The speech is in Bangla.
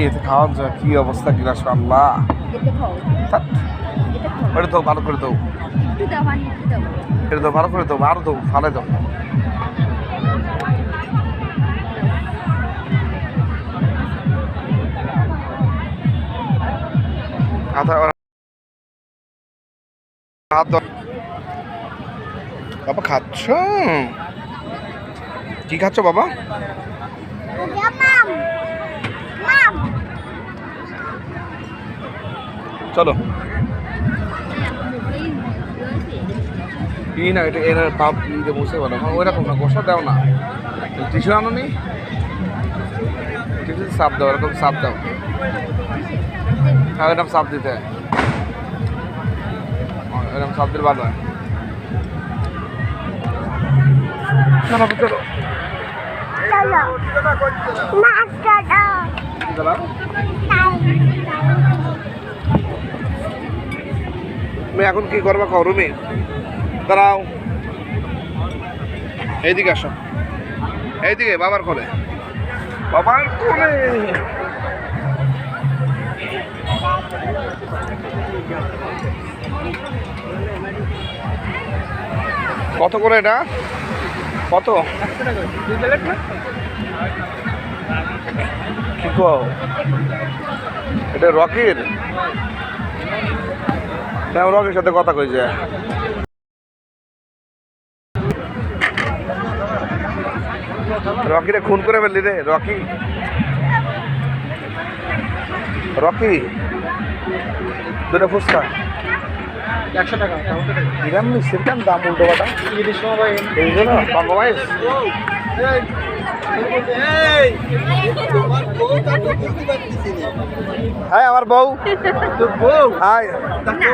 এতে খাওয়া যায় কি অবস্থা গিলাস আল্লাহ ওটা তো ভালো করে দাও। এটা তো ভালো করে দাও আরও দাও দাও। দাও। বাবা খাচ্ছ? কি খাচ্ছ বাবা? চলো। কি না এটা এনার পাপ দিয়ে বসে বলো ওই রকম না গোসা দাও না। টিসু আনো নি টিসু সাপ দাও এরকম সাপ দাও। হ্যাঁ এরকম সাপ দিতে। হয় হ্যাঁ, এরকম সাপ দিলে ভালো হয়। না, বাবা, চলো। এখন কি করবা কও, রুমি? দাঁড়াও। এইদিকে আসো। এইদিকে, বাবার কোলে। বাবার কোলে। কত করে এটা? কত? কি এটা রকির? রকির সাথে কথা কইছে। রকিরে খুন করে ফেললি রে, রকি। রকি? দুটো ফুচকা। একশো টাকা ইরাম মিষ্টির দাম উল্টো এই জন্য বাবা ভাই হাই আমার বউ তো বউ কবি